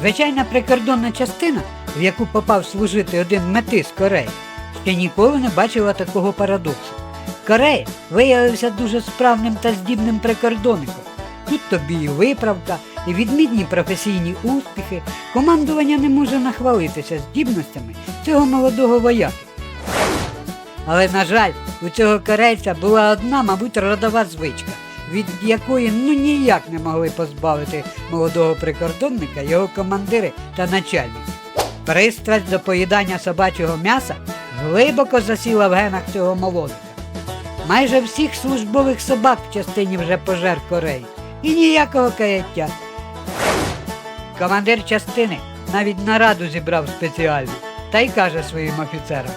Звичайна прикордонна частина, в яку попав служити один метис Кореї, ще ніколи не бачила такого парадоксу. Корей виявився дуже справним та здібним прикордонником. Тут тобі і виправка, і відмінні професійні успіхи. Командування не може нахвалитися здібностями цього молодого вояки. Але, на жаль, у цього корейця була одна, мабуть, родова звичка, від якої ну ніяк не могли позбавити молодого прикордонника його командири та начальники. Пристрасть до поїдання собачого м'яса глибоко засіла в генах цього молодика. Майже всіх службових собак в частині вже пожер Кореї. І ніякого каяття. Командир частини навіть нараду зібрав спеціальну та й каже своїм офіцерам: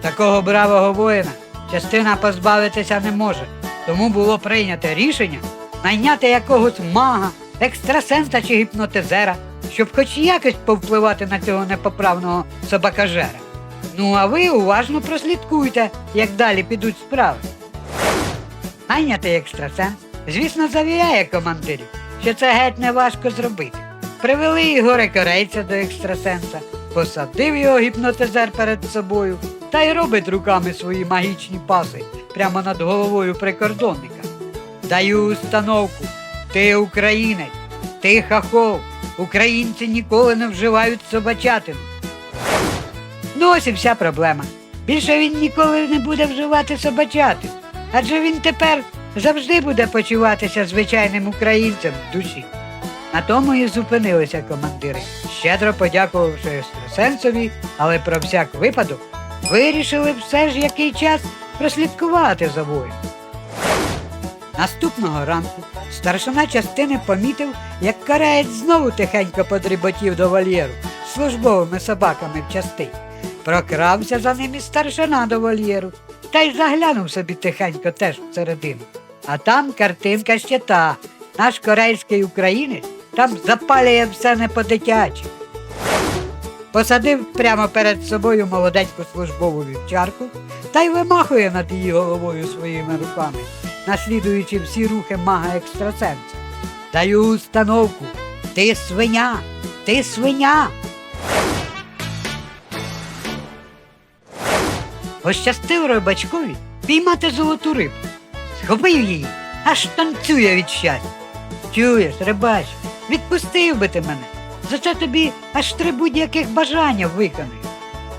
такого бравого воїна частина позбавитися не може. Тому було прийнято рішення найняти якогось мага, екстрасенса чи гіпнотизера, щоб хоч якось повпливати на цього непоправного собакажера. Ну а ви уважно прослідкуйте, як далі підуть справи. Найнятий екстрасенс, звісно, завіряє командирів, що це геть не важко зробити. Привели Ігоря Корейця до екстрасенса, посадив його гіпнотизер перед собою та й робить руками свої магічні паси прямо над головою прикордонника. Даю установку, ти українець, ти хахов, українці ніколи не вживають собачатину. Ну ось і вся проблема. Більше він ніколи не буде вживати собачатину, адже він тепер завжди буде почуватися звичайним українцем в душі. На тому і зупинилися командири, щедро подякувавши екстрасенсові, але про всяк випадок вирішили все ж який час прослідкувати за воєм. Наступного ранку старшина частини помітив, як караєць знову тихенько подріботів до вольєру з службовими собаками в частині. Прокрався за ним і старшина до вольєру, та й заглянув собі тихенько теж всередину. А там картинка ще та. Наш корейський українець там запалює все не по-дитячі. Посадив прямо перед собою молоденьку службову вівчарку та й вимахує над її головою своїми руками, наслідуючи всі рухи мага екстрасенса. Даю установку. Ти свиня, ти свиня. Пощастив рибачкові піймати золоту рибу. Схопив її, аж танцює від щастя. Чуєш, рибач, відпустив би ти мене. За це тобі аж три будь-яких бажання виконую.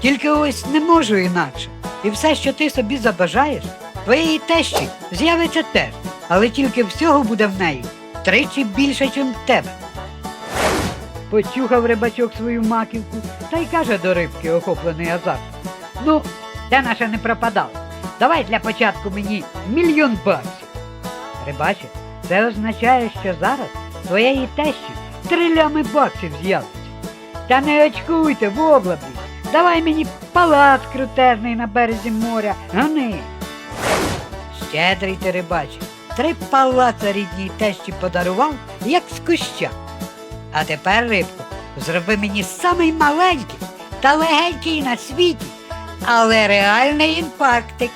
Тільки ось не можу інакше. І все, що ти собі забажаєш, твоєї тещі з'явиться теж, але тільки всього буде в неї тричі більше, ніж в тебе. Почухав рибачок свою маківку та й каже до рибки, охоплений азартом. Ну, це наше не пропадало. Давай для початку мені мільйон баксів. Рибаче, це означає, що зараз твоєї тещі три лями баксів з'явиться. Та не очкуйте в облаблі. Давай мені палац крутезний на березі моря. Гони. Щедрий ти рибаче. Три палаца рідній тещі подарував, як з куща. А тепер, рибко, зроби мені самий маленький та легенький на світі, але реальний інфарктик.